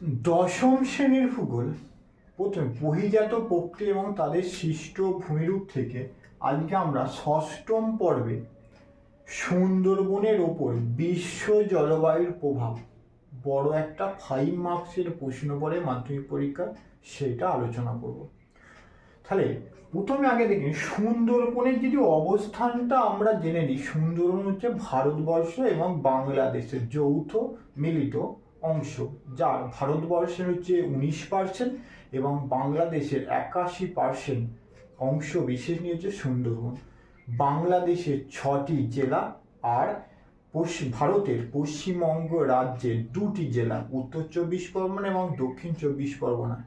দশম শ্রেণির ভূগোল, প্রথমে বহিজাত প্রক্রিয়া এবং তাদের সৃষ্ট ভূমিরূপ থেকে আজকে আমরা ষষ্ঠম পর্বে সুন্দরবনের ওপর বিশ্ব জলবায়ুর প্রভাব, বড় একটা ফাইভ মার্কসের প্রশ্ন পড়ে মাধ্যমিক পরীক্ষা সেটা আলোচনা করব। তাহলে প্রথমে আগে দেখি সুন্দরবনের যদি অবস্থানটা আমরা জেনে নিই, সুন্দরবন হচ্ছে ভারতবর্ষ এবং বাংলাদেশের যৌথ মিলিত অংশ যা ভারতবর্ষের হচ্ছে উনিশ পার্সেন্ট এবং বাংলাদেশের একাশি পার্সেন্ট অংশ বিশেষ নিয়ে হচ্ছে সুন্দরবন। বাংলাদেশের ছটি জেলা আর পশ্চিম ভারতের পশ্চিমবঙ্গ রাজ্যের দুটি জেলা, উত্তর চব্বিশ পরগনা এবং দক্ষিণ চব্বিশ পরগনা।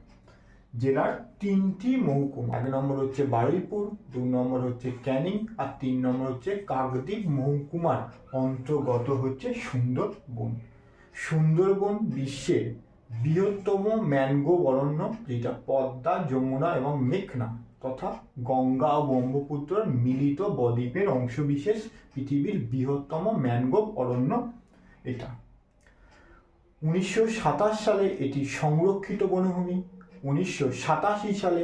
জেলার তিনটি মহকুমা, এক নম্বর হচ্ছে বারুইপুর, দু নম্বর হচ্ছে ক্যানিং আর তিন নম্বর হচ্ছে কাকদ্বীপ মহকুমার অন্তর্গত হচ্ছে সুন্দরবন। সুন্দরবন বিশ্বের বৃহত্তম ম্যানগ্রোভ অরণ্য, যেটা পদ্মা, যমুনা এবং মেঘনা তথা গঙ্গা ও ব্রহ্মপুত্র মিলিত বদ্বীপের অংশবিশেষ পৃথিবীর বৃহত্তম ম্যানগ্রোভ অরণ্য এটা। উনিশশো সাতাশ সালে এটি সংরক্ষিত বনভূমি, উনিশশো সাতাশি সালে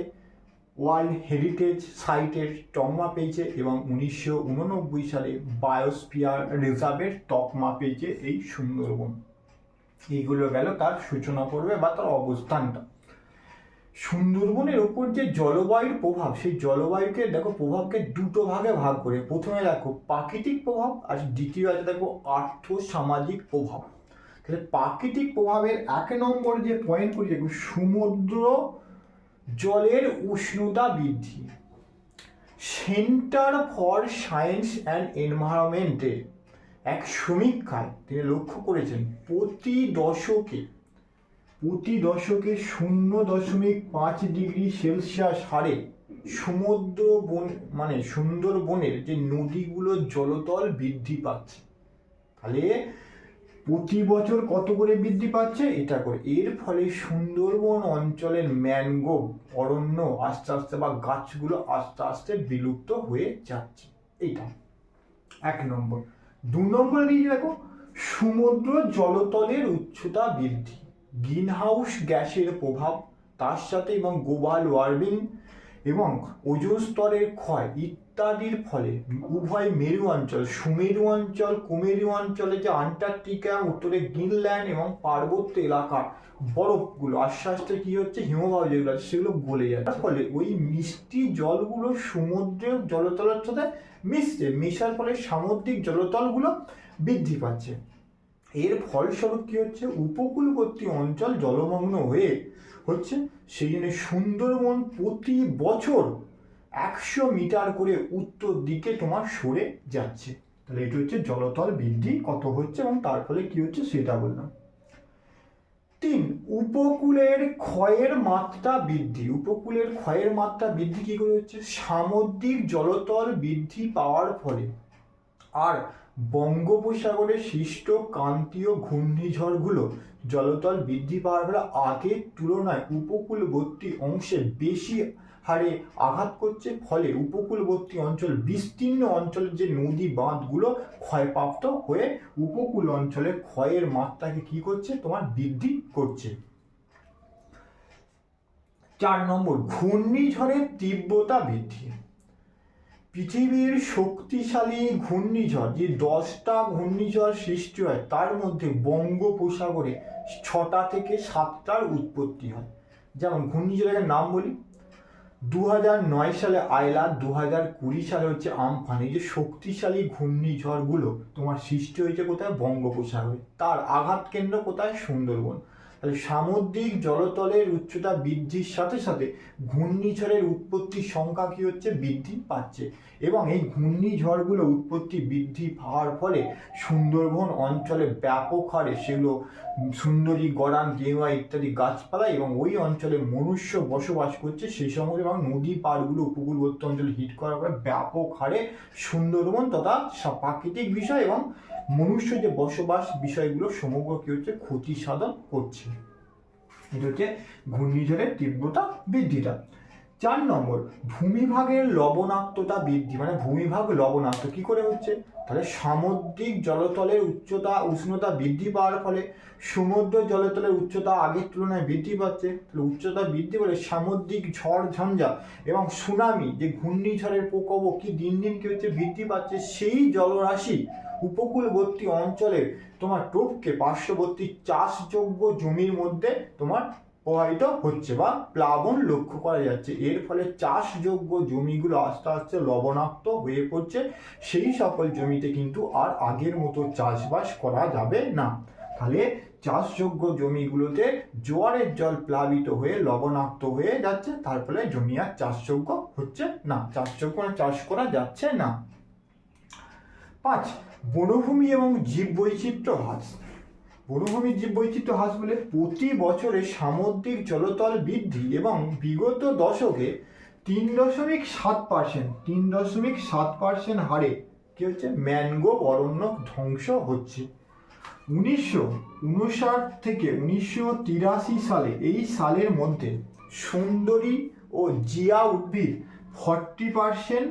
ওয়ার্ল্ড হেরিটেজ সাইটের তকমা পেয়েছে এবং উনিশশো উননব্বই সালে বায়োস্ফিয়ার রিজার্ভের তকমা পেয়েছে এই সুন্দরবন। এইগুলো গেল, তার সূচনা করবে বা তার অবস্থানটা। সুন্দরবনের ওপর যে জলবায়ুর প্রভাব, সেই জলবায়ুকে দেখো প্রভাবকে দুটো ভাগে ভাগ করে। প্রথমে দেখো প্রাকৃতিক প্রভাব আর দ্বিতীয় আছে দেখো আর্থ সামাজিক প্রভাব। তাহলে প্রাকৃতিক প্রভাবের এক নম্বর যে পয়েন্ট করি দেখো সমুদ্র জলের উষ্ণতা বৃদ্ধি। সেন্টার ফর সায়েন্স অ্যান্ড এনভায়রনমেন্টের এক সমীক্ষায় তিনি লক্ষ্য করেছেন প্রতি দশকে প্রতি দশকে শূন্য দশমিক পাঁচ ডিগ্রি সেলসিয়াস হারে সমুদ্র বন মানে সুন্দরবনের যে নদীগুলোর জলতল বৃদ্ধি পাচ্ছে। তাহলে প্রতি বছর কত করে বৃদ্ধি পাচ্ছে? এটা করে। এর ফলে সুন্দরবন অঞ্চলের ম্যানগ্রোভ, অরণ্য আস্তে আস্তে বা গাছগুলো আস্তে আস্তে বিলুপ্ত হয়ে যাচ্ছে। এইটা এক নম্বর। দু নম্বরে দিয়ে দেখো, সমুদ্র জলতলের উচ্চতা বৃদ্ধি গ্রিন হাউস গ্যাসের প্রভাব, তার সাথে এবং গ্লোবাল ওয়ার্মিং এবং ওজোন স্তরের ক্ষয় ইত্যাদির ফলে উভয় মেরু অঞ্চল, সুমেরু অঞ্চল, কুমেরু অঞ্চলে যে আন্টার্কটিকা, উত্তরে গ্রিনল্যান্ড এবং পার্বত্য এলাকার বরফগুলো আস্তে আস্তে কি হচ্ছে? হিমবাহ যেগুলো আছে, সেগুলো গলে যাচ্ছে। ফলে ওই মিষ্টি জলগুলো সমুদ্রের জলতলের সাথে মিশছে, মেশার ফলে সামুদ্রিক জলতলগুলো বৃদ্ধি পাচ্ছে। এর ফলস্বরূপ কি হচ্ছে? উপকূলবর্তী অঞ্চল জলমগ্ন হয়ে হচ্ছে। সেই জন্য সুন্দরবন প্রতি বছর একশো মিটার করে উত্তর দিকে তোমার সরে যাচ্ছে। তাহলে এটা হচ্ছে জলতল বৃদ্ধি, কত হচ্ছে এবং তার ফলে কি হচ্ছে সেটা বললাম। তিন, উপকূলের ক্ষয়ের মাত্রা বৃদ্ধি। উপকূলের ক্ষয়ের মাত্রা বৃদ্ধি কি করে হচ্ছে? সামুদ্রিক জলতল বৃদ্ধি পাওয়ার ফলে। আর, বঙ্গোপসাগরে সৃষ্ট ক্রান্তীয় ঘূর্ণিঝড়গুলো জলতল বৃদ্ধি পাওয়ার ফলে আগের তুলনায় উপকূলবর্তী অংশে বেশি হারে আঘাত করছে, ফলে উপকূলবর্তী অঞ্চল, বিস্তীর্ণ অঞ্চলের যে নদী বাঁধগুলো ক্ষয়প্রাপ্ত হয়ে উপকূল অঞ্চলে ক্ষয়ের মাত্রাকে কি করছে? তোমার বৃদ্ধি করছে। চার নম্বর, ঘূর্ণিঝড়ের তীব্রতা বৃদ্ধি। পৃথিবীর শক্তিশালী ঘূর্ণিঝড়, যে দশটা ঘূর্ণিঝড় সৃষ্টি হয়, তার মধ্যে বঙ্গোপসাগরে ছটা থেকে সাতটার উৎপত্তি হয়। যেমন, ঘূর্ণিঝড়ের নাম বলি। দু হাজার নয় সালে আয়লা দু কুড়ি সালে হচ্ছে আমফান। এই যে শক্তিশালী ঘূর্ণিঝড়গুলো তোমার সৃষ্টি হয়েছে কোথায়? বঙ্গোপসাগরে। তার আঘাত কেন্দ্র কোথায়? সুন্দরবন। তাহলে সামুদ্রিক জলতলের উচ্চতা বৃদ্ধির সাথে সাথে ঘূর্ণিঝড়ের উৎপত্তির সংখ্যা কি হচ্ছে? বৃদ্ধি পাচ্ছে। এবং এই ঘূর্ণিঝড়গুলো উৎপত্তি বৃদ্ধি পাওয়ার ফলে সুন্দরবন অঞ্চলে ব্যাপক হারে সেগুলো সুন্দরী গড়ান গেওয়া ইত্যাদি গাছপালা এবং ওই অঞ্চলে মনুষ্য বসবাস করছে সেই সময় এবং নদী পাড়গুলো উপকূলবর্তী অঞ্চলে হিট করার ফলে ব্যাপক হারে সুন্দরবন তথা প্রাকৃতিক বিষয় এবং মনুষ্য যে বসবাস বিষয়গুলো সমগ্র কি হচ্ছে? ক্ষতি সাধন করছে। এটা হচ্ছে ঘূর্ণিঝড়ের তীব্রতা বৃদ্ধিটা। চার নম্বর, ভূমিভাগের লবণাক্ততা বৃদ্ধি। মানে ভূমিভাগ লবণাক্ত কি করে হচ্ছে? তাহলে সামুদ্রিক জলতলের উচ্চতা, উষ্ণতা বৃদ্ধি পাওয়ার ফলে সমুদ্র জলতলের উচ্চতা আগের তুলনায় বৃদ্ধি পাচ্ছে। তাহলে উচ্চতা বৃদ্ধি পেলে সামুদ্রিক ঝড়, ঝঞ্ঝা এবং সুনামি, যে ঘূর্ণিঝড়ের প্রকোপ কি দিন দিন কি হচ্ছে? বৃদ্ধি পাচ্ছে। সেই জলরাশি উপকূলবর্তী অঞ্চলের তোমার টোপকে পার্শ্ববর্তী চাষযোগ্য জমির মধ্যে তোমার প্রবাহিত হচ্ছে বা প্লাবন লক্ষ্য করা যাচ্ছে। এর ফলে চাষযোগ্য জমিগুলো আস্তে আস্তে লবণাক্ত হয়ে পড়ছে। সেই সকল জমিতে কিন্তু আর আগের মতো চাষবাস করা যাবে না। তাহলে চাষযোগ্য জমিগুলোতে জোয়ারের জল প্লাবিত হয়ে লবণাক্ত হয়ে যাচ্ছে, তার ফলে জমি আর চাষযোগ্য হচ্ছে না। চাষযোগ্য মানে চাষ করা যাচ্ছে না। পাঁচ বনভূমি এবং জীববৈচিত্র্য হ্রাস। বনভূমির জীববৈচিত্র্য হ্রাস বলে প্রতি বছরে সামুদ্রিক জলতল বৃদ্ধি এবং বিগত দশকে তিন দশমিক সাত পার্সেন্ট, তিন দশমিক সাত পার্সেন্ট হারে কি হচ্ছে? ম্যানগ্রোভ অরণ্য ধ্বংস হচ্ছে। উনিশশো উনষাট থেকে উনিশশো তিরাশি সালে, এই সালের মধ্যে সুন্দরী ও জিয়া উদ্ভিদ ফর্টি পার্সেন্ট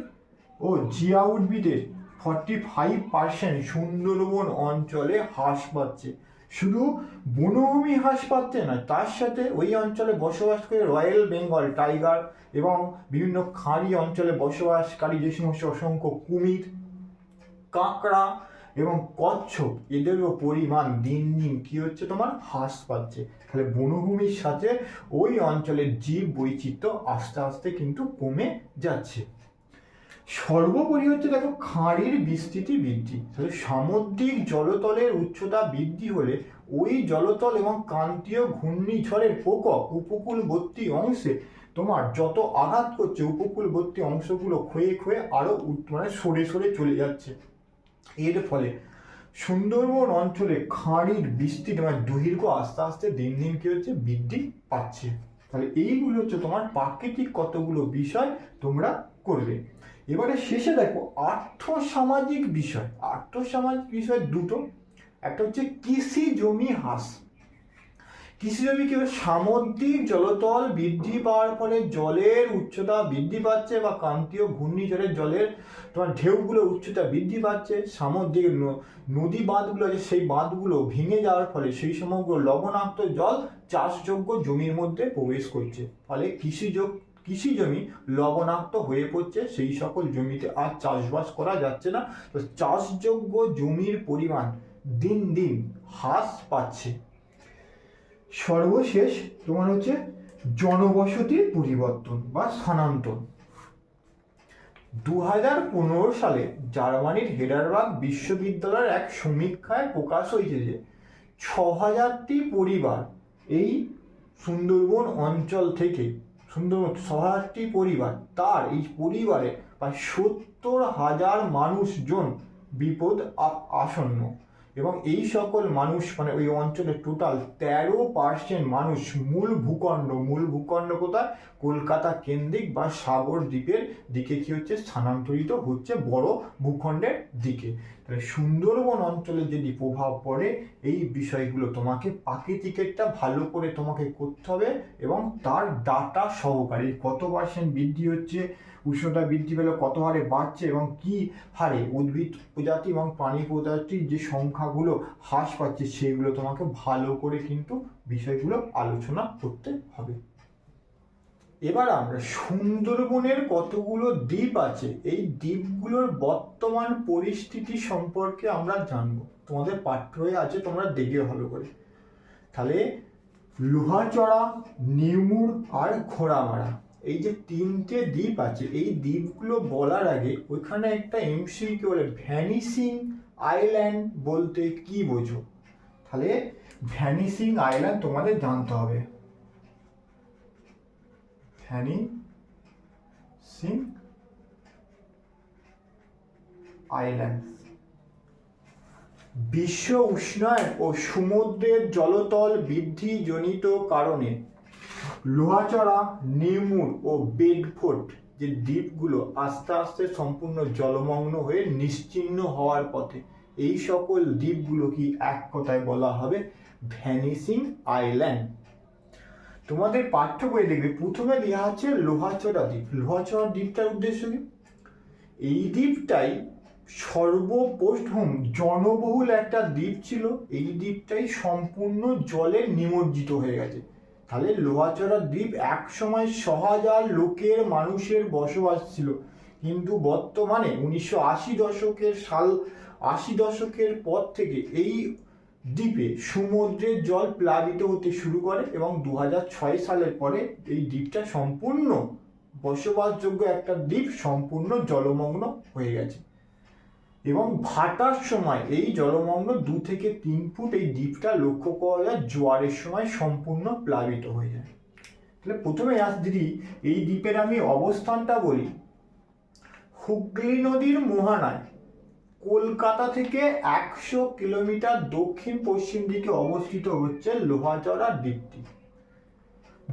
ও জিয়া উদ্ভিদের ফর্টি ফাইভ পার্সেন্ট সুন্দরবন অঞ্চলে হ্রাস পাচ্ছে। শুধু বনভূমি হ্রাস পাচ্ছে না, তার সাথে ওই অঞ্চলে বসবাস করে রয়্যাল বেঙ্গল টাইগার এবং বিভিন্ন খাঁড়ি অঞ্চলে বসবাসকারী যে সমস্ত অসংখ্য কুমির, কাঁকড়া এবং কচ্ছপ, এদেরও পরিমাণ দিন দিন কি হচ্ছে তোমার? হ্রাস পাচ্ছে। তাহলে বনভূমির সাথে ওই অঞ্চলের জীব বৈচিত্র্য আস্তে আস্তে কিন্তু কমে যাচ্ছে। সর্বোপরি হচ্ছে দেখো খাঁড়ির বিস্তৃতি বৃদ্ধি। তাহলে সামুদ্রিক জলতলের উচ্চতা বৃদ্ধি হলে ওই জলতল এবং ক্রান্তীয় ঘূর্ণিঝড়ের প্রকোপ উপকূলবর্তী অংশে তোমার যত আঘাত করছে উপকূলবর্তী অংশগুলো ক্ষয়ে ক্ষয়ে আরও মানে সরে সরে চলে যাচ্ছে। এর ফলে সুন্দরবন অঞ্চলে খাঁড়ির বিস্তৃতি মানে দৈর্ঘ্য আস্তে আস্তে দিন দিন কি হচ্ছে বৃদ্ধি পাচ্ছে। তাহলে এইগুলো হচ্ছে তোমার প্রাকৃতিক কতগুলো বিষয় তোমরা করবে। এবারে শেষে দেখো আর্থ সামাজিক বিষয় আর্থ সামাজিক বিষয় দুটো। একটা হচ্ছে কৃষি জমি হ্রাস। কৃষি জমি কি? সামুদ্রিক জলতল বৃদ্ধি পাওয়ার ফলে জলের উচ্চতা বৃদ্ধি পাচ্ছে বা ক্রান্তীয় ঘূর্ণিঝড়ের জলের তোমার ঢেউগুলোর উচ্চতা বৃদ্ধি পাচ্ছে। সামুদ্রিক নদী বাঁধগুলো আছে, সেই বাঁধগুলো ভেঙে যাওয়ার ফলে সেই সমগ্র লবণাক্ত জল চাষযোগ্য জমির মধ্যে প্রবেশ করছে। ফলে কৃষিজ কৃষি জমি লবণাক্ত হয়ে পড়ছে, সেই সকল জমিতে আর চাষবাস করা যাচ্ছে না। তো চাষযোগ্য জমির পরিমাণ দিন দিন হ্রাস পাচ্ছে। সর্বশেষ তোমার হচ্ছে জনবসতির পরিবর্তন বা স্থানান্তর। দু হাজার পনেরো সালে জার্মানির হেডারবার্গ বিশ্ববিদ্যালয়ের এক সমীক্ষায় প্রকাশ হয়েছে যে ছ হাজারটি পরিবার এই সুন্দরবন অঞ্চল থেকে সুন্দরবন ছ পরিবার তার এই পরিবারে প্রায় সত্তর হাজার মানুষজন বিপদ আসন্ন এবং এই সকল মানুষ মানে ওই অঞ্চলের টোটাল তেরো পার্সেন্ট মানুষ মূল ভূখণ্ড মূল ভূখণ্ড কোথায়? কলকাতা কেন্দ্রিক বা সাগর দ্বীপের দিকে কি হচ্ছে? স্থানান্তরিত হচ্ছে বড় ভূখণ্ডের দিকে। তাহলে সুন্দরবন অঞ্চলে যদি প্রভাব পড়ে, এই বিষয়গুলো তোমাকে প্রাকৃতিকেরটা ভালো করে তোমাকে করতে হবে এবং তার ডাটা সহকারে কত পার্সেন্ট বৃদ্ধি হচ্ছে? উষ্ণতা বৃদ্ধি পেলে কত হারে বাড়ছে এবং কি হারে উদ্ভিদ প্রজাতি এবং প্রাণী প্রজাতির যে সংখ্যাগুলো হ্রাস পাচ্ছে সেগুলো তোমাকে ভালো করে কিন্তু বিষয়গুলো আলোচনা করতে হবে। এবার আমরা সুন্দরবনের কতগুলো দ্বীপ আছে, এই দ্বীপগুলোর বর্তমান পরিস্থিতি সম্পর্কে আমরা জানব। তোমাদের পাঠ্য হয়ে আছে, তোমরা দেখে ভালো করে। তাহলে লোহাচড়া, নিউমুর আর ঘোড়ামারা। এই যে তিনটে দ্বীপ আছে, এই দ্বীপগুলো বলার আগে ওইখানে একটা এমসিকে বলে ভ্যানিসিং আইল্যান্ড বলতে কি বোঝো? তাহলে ভ্যানিসিং আইল্যান্ড তোমাদের জানতে হবে। Vanishing island. বিশ্ব উষ্ণায়ন ও সমুদ্রের জলতল বৃদ্ধি জনিত কারণে লোহাচড়া নিউমুর ও বেডফোর্ড যে দ্বীপগুলো আস্তে আস্তে সম্পূর্ণ জলমগ্ন হয়ে নিশ্চিহ্ন হওয়ার পথে, এই সকল দ্বীপগুলো কি এক কথায় বলা হবে ভ্যানিসিং আইল্যান্ড। তোমাদের পাঠ্য বই দেখবে, প্রথমে দেওয়া আছে লোহাচড়া দ্বীপ। লোহাচড়া দ্বীপটার উদ্দেশ্য কি? এই দ্বীপটাই সর্বপ্রথম জনবহুল একটা দ্বীপ ছিল। এই দ্বীপটাই সম্পূর্ণ জলে নিমজ্জিত হয়ে গেছে। তাহলে লোহাচড়া দ্বীপ এক সময় ছ হাজার লোকের মানুষের বসবাস ছিল। কিন্তু বর্তমানে উনিশশো আশি দশকের সাল, আশি দশকের পর থেকে এই দ্বীপে সমুদ্রের জল প্লাবিত হতে শুরু করে এবং দু ছয় সালের পরে এই দ্বীপটা সম্পূর্ণ বসবাসযোগ্য একটা দ্বীপ সম্পূর্ণ জলমগ্ন হয়ে গেছে। এবং ভাটার সময়, এই জলমগ্ন দু থেকে তিন ফুট এই দ্বীপটা লক্ষ্য করা যায়, জোয়ারের সময় সম্পূর্ণ প্লাবিত হয়ে যায়। তাহলে প্রথমে আজ দিদি এই দ্বীপের আমি অবস্থানটা বলি, হুগলি নদীর মোহানায় কলকাতা থেকে একশো কিলোমিটার দক্ষিণ পশ্চিম দিকে অবস্থিত হচ্ছে লোহাচড়া দ্বীপটি।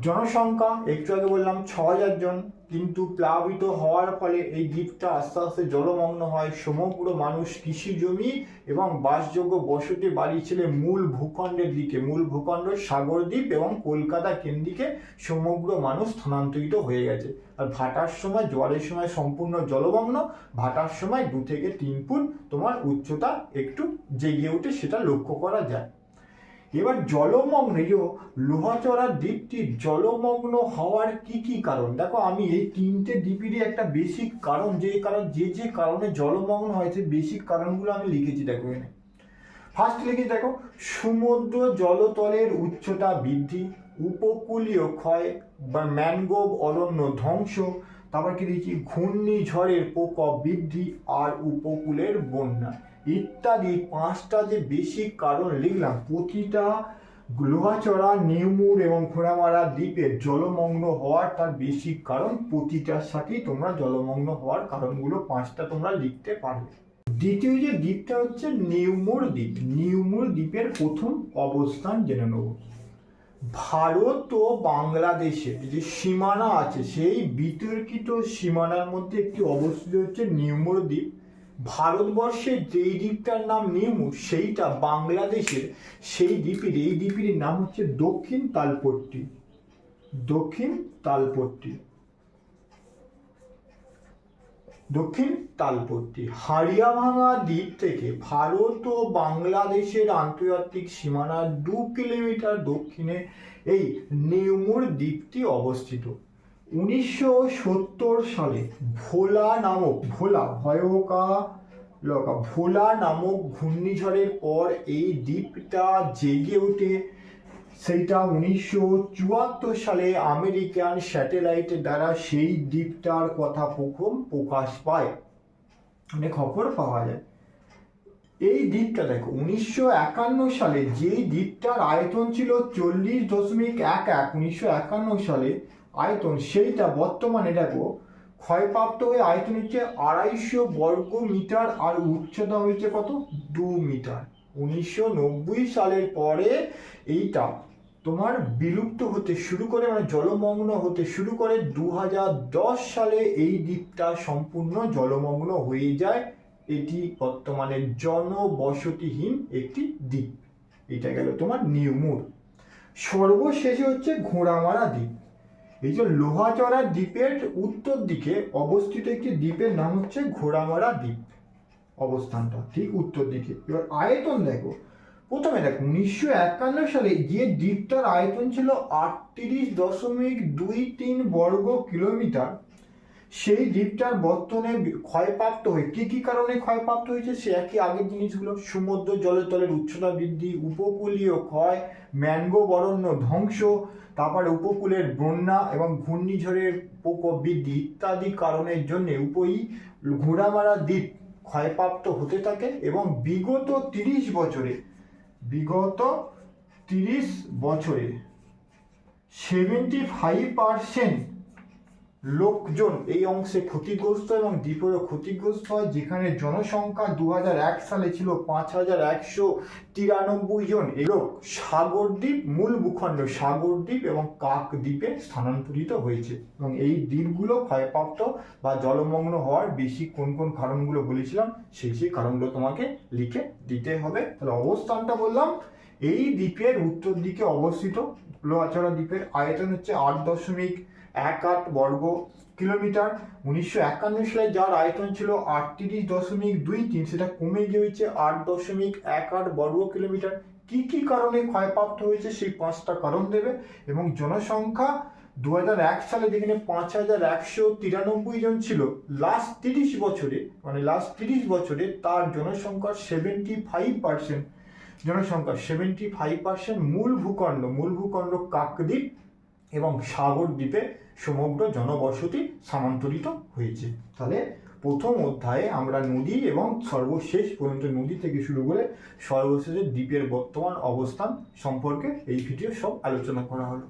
জনসংখ্যা, একটু আগে বললাম ছ হাজার জন, কিন্তু প্লাবিত হওয়ার ফলে এই দ্বীপটা আস্তে আস্তে জলমগ্ন হয়। সমগ্র মানুষ কৃষি জমি এবং বাসযোগ্য বসতি বাড়ি ছেড়ে মূল ভূখণ্ডের দিকে, মূল ভূখণ্ড সাগর দ্বীপ এবং কলকাতা কেন্দ্রিকে সমগ্র মানুষ স্থানান্তরিত হয়ে গেছে। আর ভাটার সময়, জোয়ারের সময় সম্পূর্ণ জলমগ্ন, ভাটার সময় দু থেকে তিন ফুট তোমার উচ্চতা একটু জেগে ওঠে সেটা লক্ষ্য করা যায়। এবার জলমগ্ন, এই যে লোহাচড়ার দ্বীপটি জলমগ্ন হওয়ার কি কি কারণ? দেখো, আমি এই তিনটে দ্বীপেরই একটা বেসিক কারণ, যে কারণ, যে যে কারণে জলমগ্ন হয়েছে বেসিক কারণগুলো আমি লিখেছি, দেখো এখানে। ফার্স্ট লিখেছি, দেখো, সমুদ্র জলতলের উচ্চতা বৃদ্ধি, উপকূলীয় ক্ষয় বা ম্যানগ্রোভ অরণ্য ধ্বংস, তারপর কি দিয়েছি ঘূর্ণিঝড়ের প্রকোপ বৃদ্ধি আর উপকূলের বন্যা। ইত্যাদি পাঁচটা যে বেসিক কারণ লিখলাম, প্রতিটা লোহাচড়া নিউমুর এবং ঘোড়ামারা দ্বীপের জলমগ্ন হওয়ার তার বেসিক কারণ, প্রতিটার সাথেই তোমরা জলমগ্ন হওয়ার কারণগুলো পাঁচটা তোমরা লিখতে পারবে। দ্বিতীয় যে দ্বীপটা হচ্ছে নিউমুর দ্বীপ। নিউমুর দ্বীপের প্রথম অবস্থান জেনে নেব। ভারত ও বাংলাদেশের যে সীমানা আছে, সেই বিতর্কিত সীমানার মধ্যে একটি অবস্থিত হচ্ছে নিউমুর দ্বীপ। ভারতবর্ষের যেই দ্বীপটার নাম নিমু সেইটা বাংলাদেশের, সেই দ্বীপের, এই দ্বীপের নাম হচ্ছে দক্ষিণ তালপট্টি। দক্ষিণ তালপট্টি। দক্ষিণ তালপট্টি। হাড়িয়াভাঙা দ্বীপ থেকে ভারত ও বাংলাদেশের আন্তর্জাতিক সীমানার দু কিলোমিটার দক্ষিণে এই নিউমুর দ্বীপটি অবস্থিত। উনিশশো সত্তর সালে ভোলা নামক, ভোলা ভয়কা লকা, ভোলা নামক ঘূর্ণিঝড়ের পর এই দ্বীপটা জেগে ওঠে। সেইটা উনিশশো চুয়াত্তর সালে আমেরিকান স্যাটেলাইট দ্বারা সেই দ্বীপটার কথা প্রথম প্রকাশ পায়। মানে খবর পাওয়া যায়। এই দ্বীপটা দেখো, উনিশশো একান্ন সালে যেই দ্বীপটার আয়তন ছিল চল্লিশ দশমিক এক এক, উনিশশো একান্ন সালে আয়তন, সেইটা বর্তমানে দেখো, ক্ষয়প্রাপ্ত হয়ে আয়তন হচ্ছে আড়াইশো বর্গ মিটার আর উচ্চতা হয়েছে কত? দু মিটার। উনিশশো নব্বই সালের পরে এইটা তোমার বিলুপ্ত হতে শুরু করে মানে জলমগ্ন হতে শুরু করে দু সালে এই দ্বীপটা সম্পূর্ণ জলমগ্ন হয়ে যায়। এটি বর্তমানে জনবসতিহীন একটি দ্বীপ। এটা গেল তোমার নিউমুর সর্বশেষে হচ্ছে ঘোড়ামারা দ্বীপ। এই যে লোহাচড়া দ্বীপের উত্তর দিকে অবস্থিত একটি দ্বীপের নাম হচ্ছে ঘোড়ামারা দ্বীপ অবস্থানটা, ঠিক উত্তর দিকে। এবার আয়তন দেখো। প্রথমে দেখো, উনিশশো একান্ন সালে যে দ্বীপটার আয়তন ছিল আটত্রিশ দশমিক দুই তিন বর্গ কিলোমিটার সেই দ্বীপটার বর্তমানে ক্ষয়প্রাপ্ত হয়ে, কি কি কারণে ক্ষয়প্রাপ্ত হয়েছে? সে একই আগের জিনিসগুলো, সমুদ্র জলতলের উচ্চতা বৃদ্ধি, উপকূলীয় ক্ষয়, ম্যানগ্রোভ অরণ্য ধ্বংস, তারপরে উপকূলের বন্যা এবং ঘূর্ণিঝড়ের প্রকোপ বৃদ্ধি ইত্যাদি কারণের জন্য উপই ঘোড়ামারা দ্বীপ ক্ষয়প্রাপ্ত হতে থাকে এবং বিগত তিরিশ বছরে, বিগত তিরিশ বছরে সেভেন্টি ফাইভ পার্সেন্ট লোকজন এই অংশে ক্ষতিগ্রস্ত এবং দ্বীপেরও ক্ষতিগ্রস্ত হয়, যেখানে জনসংখ্যা দু সালে ছিল পাঁচ হাজার একশো তিরানব্বই জন। লোক সাগরদ্বীপ মূল ভূখণ্ড সাগরদ্বীপ এবং কাকদ্বীপে স্থানান্তরিত হয়েছে। এবং এই দ্বীপগুলো ক্ষয়প্রাপ্ত বা জলমগ্ন হওয়ার বেশি কোন কোন কারণগুলো বলেছিলাম, সেই সেই কারণগুলো তোমাকে লিখে দিতে হবে। তাহলে অবস্থানটা বললাম, এই দ্বীপের উত্তর দিকে অবস্থিত লোহাচড়া দ্বীপের আয়তন হচ্ছে আট দশমিক এক আট বর্গ কিলোমিটার। উনিশশো একান্ন সালে যার আয়তন ছিল আটত্রিশ দশমিক দুই তিন, সেটা কমে গিয়ে হয়েছে আট দশমিক এক আট বর্গ কিলোমিটার। কি কি কারণে ক্ষয়প্রাপ্ত হয়েছে সেই পাঁচটা কারণ দেবে। এবং জনসংখ্যা দু হাজার এক সালে যেখানে পাঁচ হাজার একশো তিরানব্বই জন ছিল লাস্ট তিরিশ বছরে মানে লাস্ট তিরিশ বছরে তার জনসংখ্যার সেভেন্টি ফাইভ পার্সেন্ট জনসংখ্যা সেভেন্টি ফাইভ পার্সেন্ট মূল ভূখণ্ড মূল ভূখণ্ড কাকদ্বীপ এবং সাগর দ্বীপে সমগ্র জনবসতি স্থানান্তরিত হয়েছে। তাহলে প্রথম অধ্যায়ে আমরা নদী এবং সর্বশেষ পর্যন্ত নদী থেকে শুরু করে সর্বশেষে দ্বীপের বর্তমান অবস্থান সম্পর্কে এই ভিডিও সব আলোচনা করা হলো।